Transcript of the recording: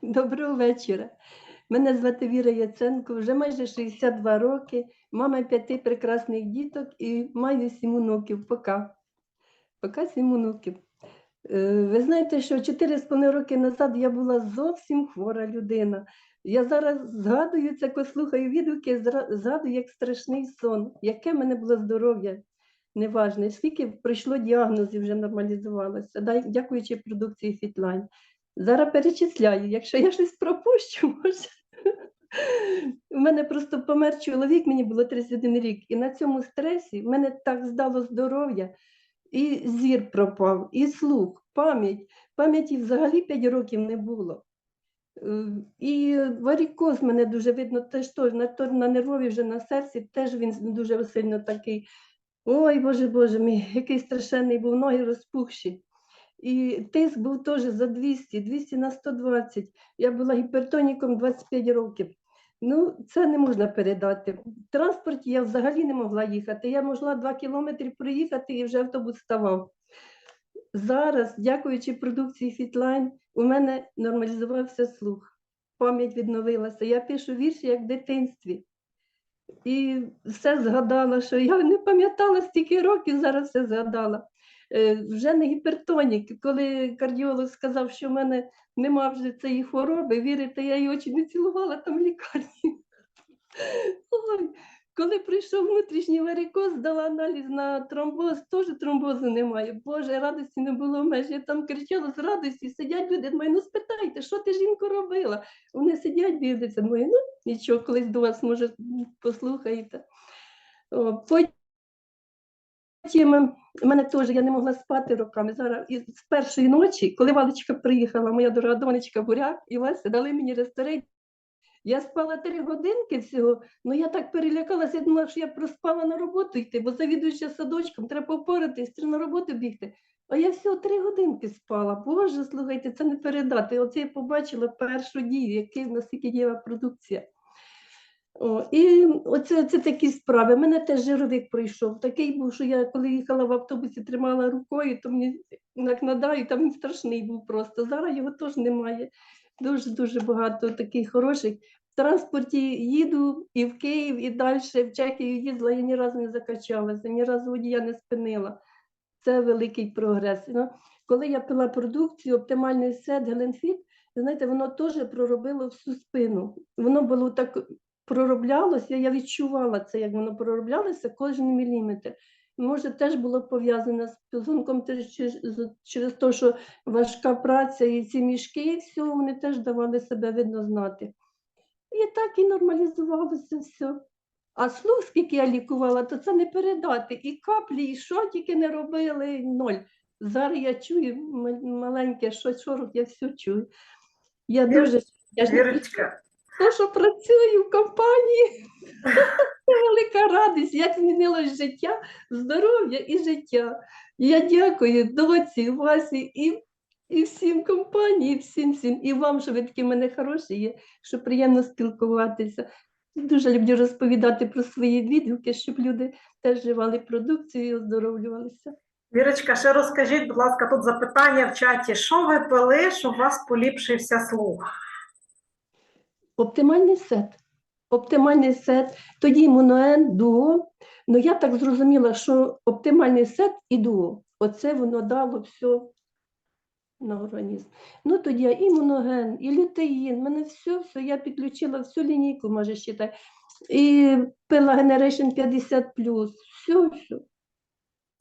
Доброго вечора. Мене звати Віра Яценко, вже майже 62 роки, мама п'яти прекрасних діток і маю сім онуків. Пока. Пока сім онуків. Е, Ви знаєте, що 4,5 роки назад я була зовсім хвора людина. Я зараз згадую це, коли слухаю відгуки, згадую як страшний сон, яке в мене було здоров'я. Неважно, скільки пройшло діагнозів, вже нормалізувалося, дякуючи продукції Фітлайн. Зараз перечисляю, якщо я щось пропущу, може. У мене просто помер чоловік, мені було 31 рік, і на цьому стресі в мене так здало здоров'я, і зір пропав, і слух, пам'ять. Пам'яті взагалі 5 років не було. Е, І варікоз мене дуже видно, теж теж на, на нервові вже на серці, теж він дуже сильно такий. Ой, Боже Боже мій, який страшенний був, ноги розпухші. І тиск був теж за 200, 200 на 120. Я була гіпертоніком 25 років. Ну, це не можна передати. В транспорті я взагалі не могла їхати. Я могла 2 кілометри проїхати і вже автобус ставав. Зараз, дякуючи продукції Фітлайн, у мене нормалізувався слух. Пам'ять відновилася. Я пишу вірші як в дитинстві. І все згадала, що я не пам'ятала стільки років, зараз все згадала. Е, Вже не гіпертонік. Коли кардіолог сказав, що в мене нема вже цієї хвороби, вірите, я її очі не цілувала там в лікарні. Ой, коли прийшов внутрішній варикоз, здала аналіз на тромбоз, теж тромбозу немає. Боже, радості не було меж. Я там кричала з радості, сидять люди, думаю, ну спитайте, що ти жінко робила? Вони сидять, дивляться, думаю, ну нічого, колись до вас, може, послухаєте. О, потім в мене теж я не могла спати роками. Зараз і з першої ночі, коли Валечка приїхала, моя дорога донечка Буряк і Вася дали мені ресторей. Я спала три годинки всього, ну я так перелякалася, я думала, що я проспала на роботу йти, бо завідуюча садочком, треба впоратись, треба на роботу бігти. А я всього три годинки спала. Боже, слухайте, це не передати. Оце я побачила першу дію, який наскільки дієва продукція. О, і оце це такі справи. Мене теж жировик пройшов. Такий був, що я коли їхала в автобусі, тримала рукою, то мені як надаю, там він страшний був просто. Зараз його теж немає. Дуже дуже багато таких хороших. В транспорті їду і в Київ, і далі в Чехію їздила, я ні разу не закачалася, ні разу водія не спинила. Це великий прогрес. Ну, коли я пила продукцію, оптимальний сет, Геленфіт, знаєте, воно теж проробило всю спину. Воно було так пророблялося, я відчувала це, як воно пророблялося кожен міліметр. Може, теж було пов'язане з підсумком теж через, те, що важка праця і ці мішки, і все, вони теж давали себе видно знати. І так і нормалізувалося все. А слух, скільки я лікувала, то це не передати. І каплі, і що тільки не робили, ноль. Зараз я чую маленьке щось шорох, я все чую. Я дуже я ж не Вірочка, то, що працюю в компанії, це велика радість, як змінилось життя, здоров'я і життя. Я дякую доці, Васі і, і всім компанії, всім всім, і вам, що ви такі мене хороші є, що приємно спілкуватися. Дуже люблю розповідати про свої відгуки, щоб люди теж живали продукцію і оздоровлювалися. Вірочка, ще розкажіть, будь ласка, тут запитання в чаті. Що ви пили, щоб у вас поліпшився слух? Оптимальний сет. Оптимальний сет, тоді імуноен, дуо. Ну я так зрозуміла, що оптимальний сет і дуо. Оце воно дало все на організм. Ну тоді я імуноген, і лютеїн, мене все, все, я підключила всю лінійку, може считай. І пила Generation 50 все, все.